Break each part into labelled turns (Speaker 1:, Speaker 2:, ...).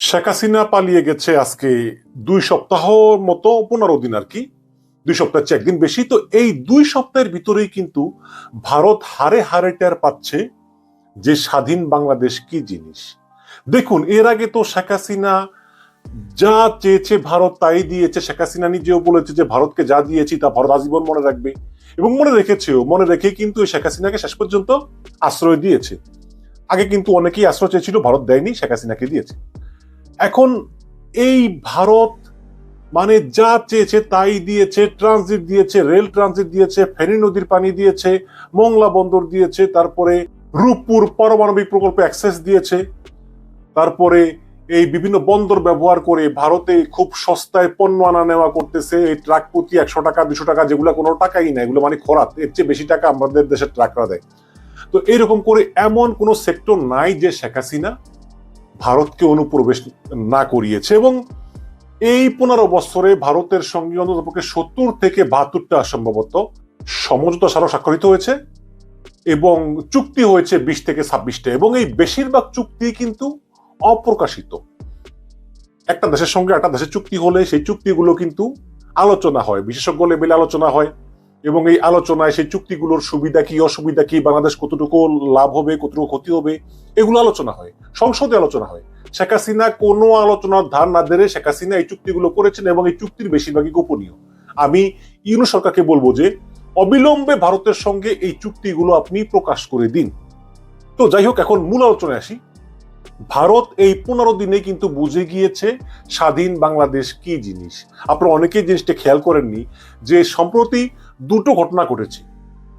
Speaker 1: শেখ হাসিনা পালিয়ে গেছে আজকে দুই সপ্তাহ মতো, পনেরো দিন আর কি। দুই সপ্তাহ চেয়ে একদিন বেশি। তো এই দুই সপ্তাহের ভিতরেই কিন্তু ভারত হারে হারে টের পাচ্ছে যে স্বাধীন বাংলাদেশ কি জিনিস। দেখুন, এর আগে তো শেখ হাসিনা যা চেয়েছে ভারত তাই দিয়েছে। শেখ হাসিনা নিজেও বলেছে যে ভারতকে যা দিয়েছি তা ভারত আজীবন মনে রাখবে। এবং মনে রেখেছেও, মনে রেখে কিন্তু শেখ হাসিনাকে শেষ পর্যন্ত আশ্রয় দিয়েছে। আগে কিন্তু অনেকেই আশ্রয় চেয়েছিল, ভারত দেয়নি, শেখ হাসিনাকে দিয়েছে। এখন এই ভারত মানে যা চেয়েছে তাই দিয়েছে ট্রানজিট দিয়েছে রেল ট্রানজিট দিয়েছে, ফেনী নদীর পানি দিয়েছে, মংলা বন্দর দিয়েছে, তারপরে রূপপুর পারমাণবিক প্রকল্পে অ্যাক্সেস দিয়েছে, তারপরে এই বিভিন্ন বন্দর ব্যবহার করে ভারতে খুব সস্তায় পণ্য আনা নেওয়া করতেছে, এই ট্রাক প্রতি একশো টাকা, দুশো টাকা, যেগুলো কোনো টাকাই না এগুলো মানে খরাত, এর চেয়ে বেশি টাকা আমাদের দেশের ট্রাকরা দেয়। তো এরকম করে এমন কোনো সেক্টর নাই যে শেখ হাসিনা ভারতকে অনুপ্রবেশ না করিয়েছে এবং এই পনেরো বছরে ভারতের সঙ্গে অন্ততপক্ষে সত্তর থেকে বাহাত্তরটা সম্ভবত সমঝোতা স্মারক স্বাক্ষরিত হয়েছে এবং চুক্তি হয়েছে বিশ থেকে ছাব্বিশটা এবং এই বেশিরভাগ চুক্তি কিন্তু অপ্রকাশিত। একটা দেশের সঙ্গে একটা দেশের চুক্তি হলে সেই চুক্তিগুলো কিন্তু আলোচনা হয়, বিশেষজ্ঞ লেভেলে আলোচনা হয়। এবং এই আলোচনায় সেই চুক্তিগুলোর সুবিধা কি, অসুবিধা কি, বাংলাদেশ কতটুকু লাভ হবে, কতটুকু ক্ষতি হবে, এগুলো আলোচনা হয়, সংসদে আলোচনা হয়। শেখ হাসিনা কোনো আলোচনার ধার না ধরে শেখ হাসিনা এই চুক্তিগুলো করেছেন এবং এই চুক্তির বেশিরভাগই গোপনীয়। আমি ইউনু সরকারকে বলব যে, অবিলম্বে ভারতের সঙ্গে এই চুক্তিগুলো আপনি প্রকাশ করে দিন। তো যাই হোক, এখন মূল আলোচনায় আসি। ভারত এই পনেরো দিনে কিন্তু বুঝে গিয়েছে স্বাধীন বাংলাদেশ কি জিনিস। আপনারা অনেকেই জিনিসটা খেয়াল করেননি যে সম্প্রতি দুটো ঘটনা ঘটেছে।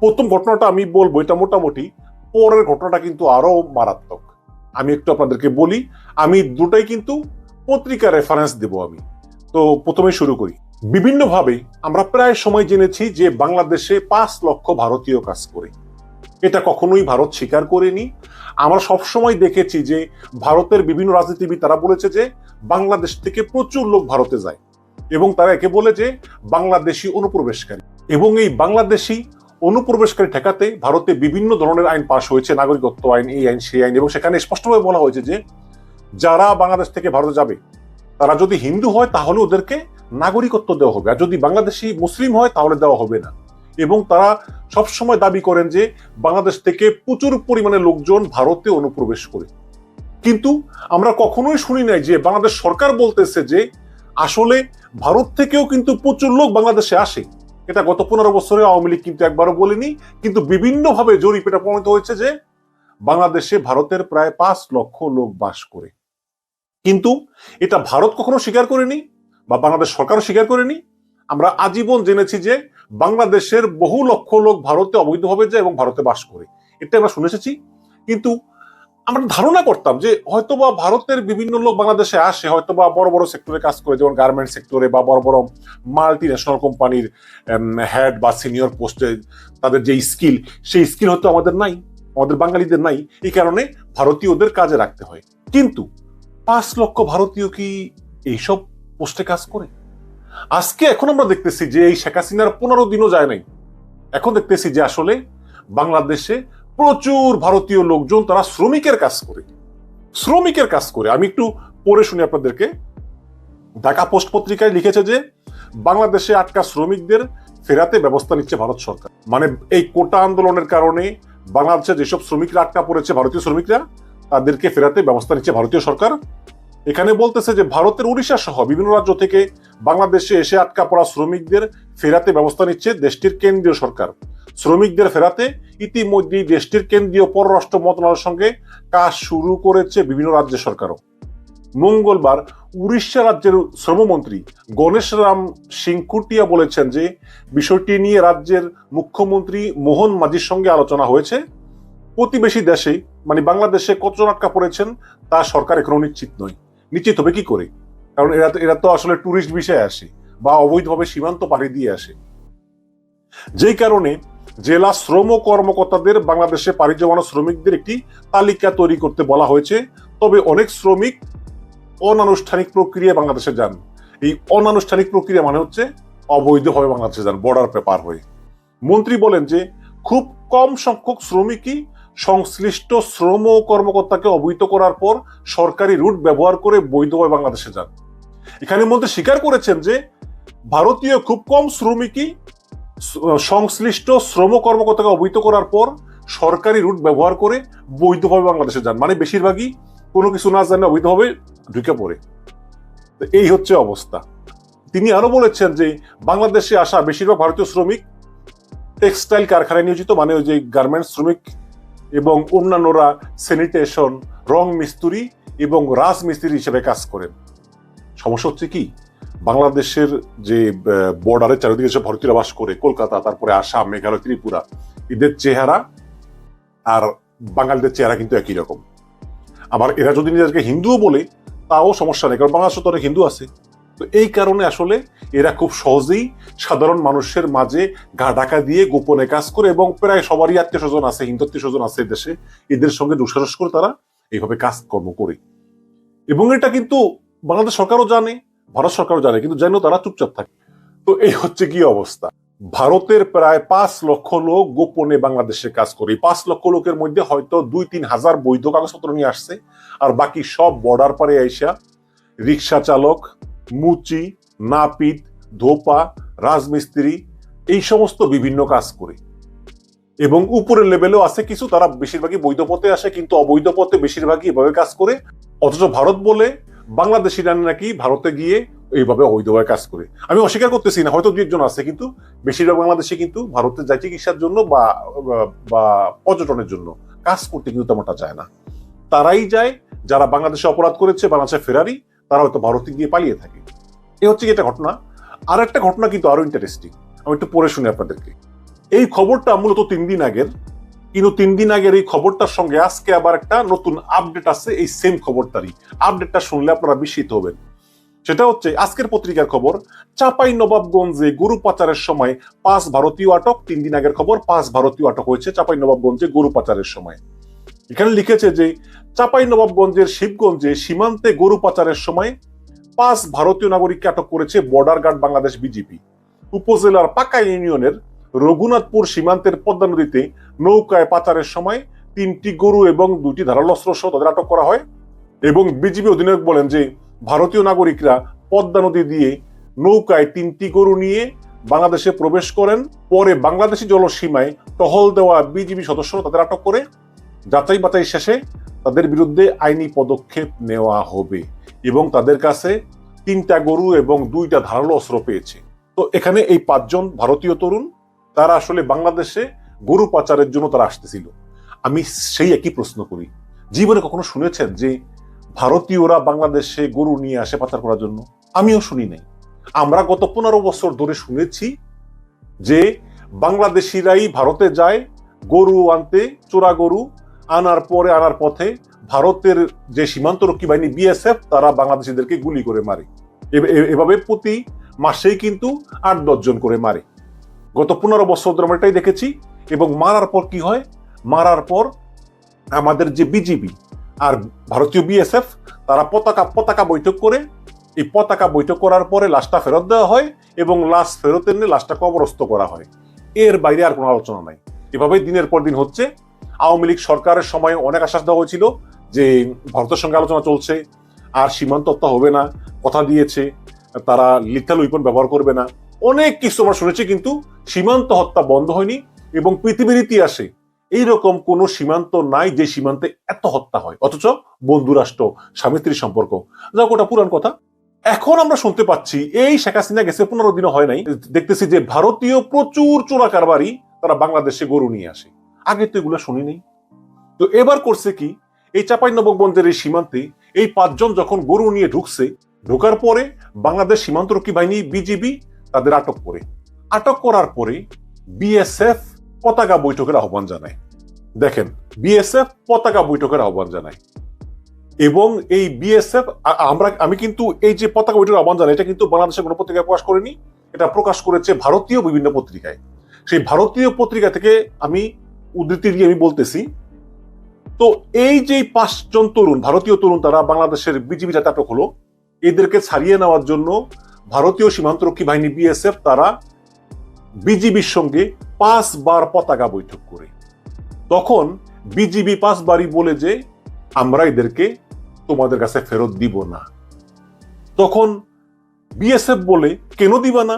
Speaker 1: প্রথম ঘটনাটা আমি বলব, এটা মোটামুটি পরের ঘটনাটা কিন্তু আরও মারাত্মক। আমি একটু আপনাদেরকে বলি, আমি দুটাই কিন্তু পত্রিকা রেফারেন্স দেব আমি। তো প্রথমে শুরু করি। বিভিন্নভাবে আমরা প্রায় সময় জেনেছি যে বাংলাদেশে পাঁচ লক্ষ ভারতীয় কাজ করে। এটা কখনোই ভারত স্বীকার করেনি। আমরা সবসময় দেখেছি যে ভারতের বিভিন্ন রাজনীতিবিদ তারা বলেছে যে বাংলাদেশ থেকে প্রচুর লোক ভারতে যায় এবং তারা একে বলে যে বাংলাদেশি অনুপ্রবেশকারী। এবং এই বাংলাদেশি অনুপ্রবেশকারী ঠেকাতে ভারতে বিভিন্ন ধরনের আইন পাশ হয়েছে, নাগরিকত্ব আইন, এই আইন, সেই আইন, এবং সেখানে স্পষ্টভাবে বলা হয়েছে যে যারা বাংলাদেশ থেকে ভারতে যাবে, তারা যদি হিন্দু হয় তাহলে ওদেরকে নাগরিকত্ব দেওয়া হবে, আর যদি বাংলাদেশি মুসলিম হয় তাহলে দেওয়া হবে না। এবং তারা সবসময় দাবি করেন যে বাংলাদেশ থেকে প্রচুর পরিমাণে লোকজন ভারতে অনুপ্রবেশ করে। কিন্তু আমরা কখনোই শুনি নাই যে বাংলাদেশ সরকার বলতেছে যে আসলে ভারত থেকেও কিন্তু প্রচুর লোক বাংলাদেশে আসে। এটা গত পনেরো বছরে আওয়ামী লীগ কিন্তু একবারও বলেনি, কিন্তু বিভিন্নভাবে জরিপ এটা প্রমাণিত হয়েছে যে বাংলাদেশে ভারতের প্রায় পাঁচ লক্ষ লোক বাস করে। কিন্তু এটা ভারত কখনো স্বীকার করেনি বা বাংলাদেশ সরকারও স্বীকার করেনি। আমরা আজীবন জেনেছি যে বাংলাদেশের বহু লক্ষ লোক ভারতে অবৈধভাবে যায় এবং ভারতে বাস করে। এটা আমরা শুনে এসেছি। কিন্তু আমরা ধারণা করতাম যে হয়তোবা ভারতের বিভিন্ন লোক বাংলাদেশে আসে, হয়তোবা বড় বড় সেক্টরে কাজ করে, যেমন গার্মেন্ট সেক্টরে বা বড় বড় মাল্টি ন্যাশনাল কোম্পানির হেড বা সিনিয়র পোস্টে তাদের যে স্কিল সেই স্কিল হয়তো আমাদের নাই, আমাদের বাঙালিদের নাই। এই কারণে ভারতীয়দের কাজে রাখতে হয়। কিন্তু পাঁচ লক্ষ ভারতীয় কি এইসব পোস্টে কাজ করে? আজকে এখন আমরা দেখতেছি যে এই শেখ হাসিনার পনেরো দিনও যায় নাই। এখন দেখতেছি যে আসলে বাংলাদেশে প্রচুর ভারতীয় লোকজন তারা শ্রমিকের কাজ করে। শ্রমিকের কাজ করে। আমি একটু পড়ে শুনি আপনাদেরকে। ঢাকা পোস্ট পত্রিকায় লিখেছে যে, বাংলাদেশে আটকা শ্রমিকদের ফেরাতে ব্যবস্থা নিচ্ছে ভারত সরকার। মানে এই কোটা আন্দোলনের কারণে বাংলাদেশে যেসব শ্রমিকরা আটকা পড়েছে, ভারতীয় শ্রমিকরা, তাদেরকে ফেরাতে ব্যবস্থা নিচ্ছে ভারতীয় সরকার। এখানে বলতেছে যে ভারতের উড়িষ্যা সহ বিভিন্ন রাজ্য থেকে বাংলাদেশে এসে আটকা পড়া শ্রমিকদের ফেরাতে ব্যবস্থা নিচ্ছে দেশটির কেন্দ্রীয় সরকার। শ্রমিকদের ফেরাতে ইতিমধ্যেই দেশটির কেন্দ্রীয় পররাষ্ট্র মন্ত্রণালয়ের সঙ্গে কাজ শুরু করেছে বিভিন্ন রাজ্য সরকারও। মঙ্গলবার উড়িষ্যা রাজ্যের শ্রমমন্ত্রী গণেশ রাম সিংকুটিয়া বলেছেন যে বিষয়টি নিয়ে রাজ্যের মুখ্যমন্ত্রী মোহন মাঝির সঙ্গে আলোচনা হয়েছে। প্রতিবেশী দেশে মানে বাংলাদেশে কতজন আটকা পড়েছেন তা সরকার এখনও নিশ্চিত নয়। নিশ্চিত হবে কি করে? কারণ এরা তো এরা তো আসলে ট্যুরিস্ট বিষয়ে আসে বা অবৈধভাবে সীমান্ত পাড়ি দিয়ে আসে। যেই কারণে জেলা শ্রম কর্মকর্তাদের, বাংলাদেশে পাড়ি জমানো শ্রমিকদের একটি তালিকা তৈরি করতে বলা হয়েছে। তবে অনেক শ্রমিক অনানুষ্ঠানিক প্রক্রিয়া বাংলাদেশে যান। এই অনানুষ্ঠানিক প্রক্রিয়া মানে হচ্ছে অবৈধভাবে বাংলাদেশে যান বর্ডার পেপার হয়ে। মন্ত্রী বলেন যে, খুব কম সংখ্যক শ্রমিকই সংশ্লিষ্ট শ্রম কর্মকর্তাকে অবহিত করার পর সরকারি রুট ব্যবহার করে বৈধভাবে বাংলাদেশে যান। এখানে মধ্যে স্বীকার করেছেন যে, ভারতীয় খুব কম শ্রমিকই সংশ্লিষ্ট শ্রম কর্মকর্তাকে অবহিত করার পর সরকারি রুট ব্যবহার করে বৈধভাবে বাংলাদেশে যান। মানে বেশিরভাগই কোনো কিছু না জানে অবৈধভাবে ঢুকে পড়ে। এই হচ্ছে অবস্থা। তিনি আরও বলেছেন যে, বাংলাদেশে আসা বেশিরভাগ ভারতীয় শ্রমিক টেক্সটাইল কারখানায় নিয়োজিত মানে ওই যে গার্মেন্টস শ্রমিক এবং অন্যান্যরা স্যানিটেশন রং মিস্ত্রি এবং রাজমিস্ত্রি হিসেবে কাজ করেন। সমস্যা হচ্ছে কি? বাংলাদেশের যে বর্ডারের চারিদিকে যে ভারতীয়রা বাস করে, কলকাতা, তারপরে আসাম, মেঘালয়, ত্রিপুরা, এদের চেহারা আর বাঙালিদের চেহারা কিন্তু একই রকম। আবার এরা যদি নিজেদেরকে হিন্দুও বলে, তাও সমস্যা নেই, কারণ বাংলাদেশে তো অনেক হিন্দু আছে। তো এই কারণে আসলে এরা খুব সহজেই সাধারণ মানুষের মাঝে গা ঢাকা দিয়ে গোপনে কাজ করে এবং প্রায় সবারই আত্মীয় স্বজন আছে হিন্দু আত্মীয় স্বজন আছে দেশে। এদের সঙ্গে দুঃসাহস করে তারা এইভাবে কাজকর্ম করে। এবং এটা কিন্তু বাংলাদেশ সরকারও জানে, ভারত সরকারও জানে, কিন্তু যেন তারা চুপচাপ থাকে। তো এই হচ্ছে কি অবস্থা? ভারতের প্রায় পাঁচ লক্ষ লোক গোপনে বাংলাদেশে কাজ করে। পাঁচ লক্ষ লোকের মধ্যে হয়তো দুই তিন হাজার বৈধ কাগজপত্র নিয়ে আসছে, আর বাকি সব বর্ডার পারে আইসা রিক্সা চালক মুচি, নাপিত, ধোপা, রাজমিস্ত্রি, এই সমস্ত বিভিন্ন কাজ করে। এবং উপরের লেভেলেও আছে কিছু, তারা বেশিরভাগই বৈধ পথে আসে, কিন্তু অবৈধ পথে বেশিরভাগই এভাবে কাজ করে। অথচ ভারত বলে বাংলাদেশিরা নাকি ভারতে গিয়ে এইভাবে অবৈধভাবে কাজ করে। আমি অস্বীকার করতেছি না, হয়তো দু একজন আছে, কিন্তু বেশিরভাগ বাংলাদেশে কিন্তু ভারতে যায় চিকিৎসার জন্য বা বা পর্যটনের জন্য। কাজ করতে কিন্তু তেমনটা যায় না। তারাই যায়, যারা বাংলাদেশে অপরাধ করেছে, বাংলাদেশে ফেরারি তারা হয়তো ভারতে গিয়ে পালিয়ে থাকে। এই হচ্ছে কি একটা ঘটনা। আর একটা ঘটনা কিন্তু আরও ইন্টারেস্টিং আমি একটু পড়ে শুনি আপনাদেরকে। এই খবরটা মূলত তিন দিন আগের। কিন্তু তিন দিন আগের এই খবরটার সঙ্গে আজকে আবার একটা নতুন আপডেট আছে এই সেম খবরটারই। আপডেটটা শুনলে আপনারা বিস্মিত হবেন। সেটা হচ্ছে, আজকের পত্রিকার খবর, চাপাই নবাবগঞ্জে গরু পাচারের সময় পাঁচ ভারতীয় আটক। তিন দিন আগের খবর, পাঁচ ভারতীয় আটক হয়েছে চাপাই নবাবগঞ্জে গরু পাচারের সময়। এখানে লিখেছে যে চাপাই নবাবগঞ্জের শিবগঞ্জে সীমান্তে গরু পাচারের সময় পাঁচ ভারতীয় নাগরিককে আটক করেছে বর্ডার গার্ড বাংলাদেশ বিজেপি। উপজেলার পাকা ইউনিয়নের রঘুনাথপুর সীমান্তের পদ্মা নদীতে নৌকায় পাচারের সময় তিনটি গরু এবং দুটি ধারালো অস্ত্র সহ তাদের আটক করা হয় এবং বিজিবি অধিনায়ক বলেন যে ভারতীয় নাগরিকরা পদ্মা নদী দিয়ে নৌকায় তিনটি গরু নিয়ে বাংলাদেশে প্রবেশ করেন, পরে বাংলাদেশি জলসীমায় টহল দেওয়া বিজিবি সদস্যরা তাদের আটক করে যাচাই বাছাই শেষে তাদের বিরুদ্ধে আইনি পদক্ষেপ নেওয়া হবে এবং তাদের কাছে তিনটা গরু এবং দুইটা ধারালো অস্ত্র পেয়েছে। তো এখানে এই পাঁচজন ভারতীয় তরুণ, তারা আসলে বাংলাদেশে গরু পাচারের জন্য তারা আসতেছিল। আমি সেই একই প্রশ্ন করি। জীবনে কখনো শুনেছেন যে ভারতীয়রা বাংলাদেশে গরু নিয়ে আসে পাচার করার জন্য? আমিও শুনি নাই। আমরা গত পনেরো বছর ধরে শুনেছি যে বাংলাদেশিরাই ভারতে যায় গরু আনতে, চোরা গরু আনার পরে, আনার পথে ভারতের যে সীমান্তরক্ষী বাহিনী বিএসএফ, তারা বাংলাদেশিদেরকে গুলি করে মারে। এভাবে প্রতি মাসেই কিন্তু আট দশজন করে মারে। গত পনেরো বছর ধরে আমরা এটাই দেখেছি এবং মারার পর কি হয়? মারার পর আমাদের যে বিজিবি আর ভারতীয় বিএসএফ, তারা পতাকা পতাকা বৈঠক করে। এই পতাকা বৈঠক করার পরে লাশটা ফেরত দেওয়া হয় এবং লাশ ফেরত এনে লাশটা কবরস্থ করা হয়। এর বাইরে আর কোনো আলোচনা নাই। এভাবেই দিনের পর দিন হচ্ছে। আওয়ামী লীগ সরকারের সময় অনেক আশ্বাস দেওয়া হয়েছিল যে ভারতের সঙ্গে আলোচনা চলছে, আর সীমান্ত হত্যা হবে না, কথা দিয়েছে, তারা লিথাল উইপন ব্যবহার করবে না। অনেক কিছু আমরা শুনেছি কিন্তু সীমান্ত হত্যা বন্ধ হয়নি এবং পৃথিবীর ইতিহাসে এইরকম কোন সীমান্ত নাই যে সীমান্তে এত হত্যা হয়। অথচ বন্ধুরাষ্ট্র স্বামী স্ত্রীর সম্পর্ক যাক ওটা পুরান কথা। এখন আমরা শুনতে পাচ্ছি, এই শেখ হাসিনা গেছে পনেরো দিনও হয় নাই। দেখতেছি যে ভারতীয় প্রচুর চোরা কারবারি তারা বাংলাদেশে গরু নিয়ে আসে। আগে তো এগুলো শুনি নেই তো এবার করছে কি, এই চাপাই নবগঞ্জের এই সীমান্তে এই পাঁচজন যখন গরু নিয়ে ঢুকছে, ঢোকার পরে বাংলাদেশ সীমান্তরক্ষী বাহিনী, বিজিবি তাদের আটক করে। আটক করার পরে বিএসএফ পতাকা বৈঠকের আহ্বান জানায়। দেখেন, বিএসএফ পতাকা বৈঠকের আহ্বান জানায়। এবং এই বিএসএফ আমরা, আমি কিন্তু এই যে পতাকা বৈঠকের আহ্বান জানাই, এটা কিন্তু বাংলাদেশের কোনো পত্রিকায় প্রকাশ করিনি। এটা প্রকাশ করেছে ভারতীয় বিভিন্ন পত্রিকায়। সেই ভারতীয় পত্রিকা থেকে আমি উদ্ধৃতি দিয়ে আমি বলতেছি। তো এই যে পাঁচজন তরুণ, ভারতীয় তরুণ তারা বাংলাদেশের বিজিবি আটক হলো, এদেরকে ছাড়িয়ে নেওয়ার জন্য ভারতীয় সীমান্তরক্ষী বাহিনী বিএসএফ তারা বিজিবির সঙ্গে পাঁচবার পতাকা বৈঠক করে। তখন বিজিবি পাঁচবারই বলে যে, আমরা এদেরকে তোমাদের কাছে ফেরত দিব না। তখন বিএসএফ বলে, কেন দিবা না?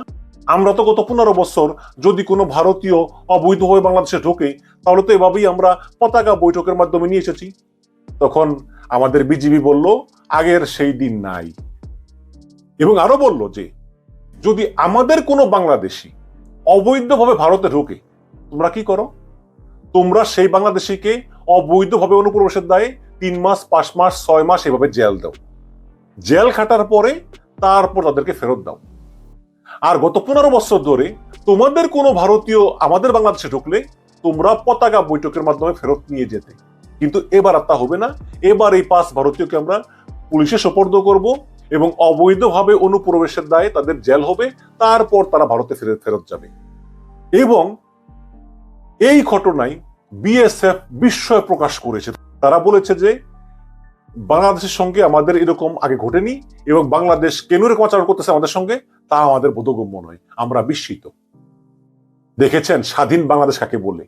Speaker 1: আমরা তো গত পনেরো বছর যদি কোনো ভারতীয় অবৈধভাবে বাংলাদেশে ঢোকে, তাহলে তো এভাবেই আমরা পতাকা বৈঠকের মাধ্যমে নিয়ে এসেছি। তখন আমাদের বিজিবি বলল, আগের সেই দিন নাই। এবং আরও বলল যে, যদি আমাদের কোনো বাংলাদেশি অবৈধভাবে ভারতে ঢোকে, তোমরা কি করো? তোমরা সেই বাংলাদেশিকে অবৈধভাবে অনুপ্রবেশের দায়ে তিন মাস, পাঁচ মাস, ছয় মাস এভাবে জেল দাও। জেল খাটার পরে তারপর তাদেরকে ফেরত দাও। আর গত পনেরো বছর ধরে তোমাদের কোনো ভারতীয় আমাদের বাংলাদেশে ঢুকলে তোমরা পতাকা বৈঠকের মাধ্যমে ফেরত নিয়ে যেতে। কিন্তু এবার আর তা হবে না। এবার এই পাঁচ ভারতীয়কে আমরা পুলিশে সোপর্দ করব এবং অবৈধভাবে অনুপ্রবেশের দায়ে তাদের জেল হবে। তারপর তারা ভারতে ফেরত ফেরত যাবে। এবং এই ঘটনায় বিএসএফ বিস্ময় প্রকাশ করেছে। তারা বলেছে যে বাংলাদেশের সঙ্গে আমাদের এরকম আগে ঘটেনি এবং বাংলাদেশ কেন এরকম আচরণ করতেছে আমাদের সঙ্গে, তা আমাদের বোধগম্য নয়। আমরা বিস্মিত। দেখেছেন, স্বাধীন বাংলাদেশ কাকে বলে?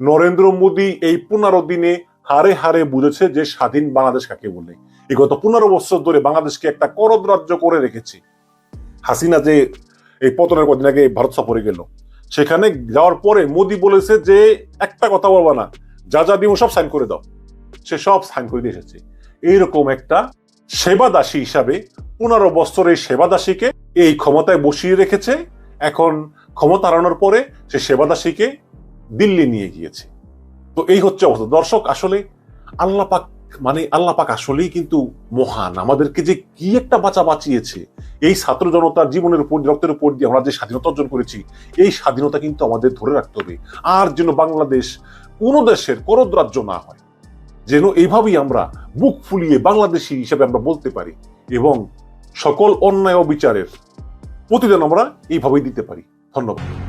Speaker 1: নরেন্দ্র মোদী এই পনেরো দিনে হারে হারে বুঝেছে যে স্বাধীন বাংলাদেশ কাকে বলে। এই গত পনেরো বছর ধরে বাংলাদেশকে একটা করদ রাজ্য করে রেখেছে। হাসিনা যে এই পতনের কদিন আগে ভারত সফরে গেল, সেখানে যাওয়ার পরে মোদী বলেছে যে, একটা কথা বলবা না, যা যা দিব সব সাইন করে দাও। সে সব সাইন করে দিয়ে এসেছে। এইরকম একটা সেবাদাসী হিসাবে পনেরো বছরের সেবাদাসীকে এই ক্ষমতায় বসিয়ে রেখেছে। এখন ক্ষমতা হারানোর পরে সে সেবাদাসীকে দিল্লি নিয়ে গিয়েছে। তো এই হচ্ছে অবস্থা। দর্শক, আসলে আল্লাহ পাক মানে আল্লাহ পাক আসলেই কিন্তু মহান। আমাদেরকে যে কি একটা বাঁচা বাঁচিয়েছে, এই ছাত্র জনতার জীবনের উপর, রক্তের উপর দিয়ে আমরা যে স্বাধীনতা অর্জন করেছি, এই স্বাধীনতা কিন্তু আমাদের ধরে রাখতে হবে। আর যেন বাংলাদেশ কোনো দেশের করদ রাজ্য না হয়, যেন এইভাবেই আমরা বুক ফুলিয়ে বাংলাদেশি হিসেবে আমরা বলতে পারি এবং সকল অন্যায় ও বিচারের প্রতিদান আমরা এইভাবেই দিতে পারি। ধন্যবাদ।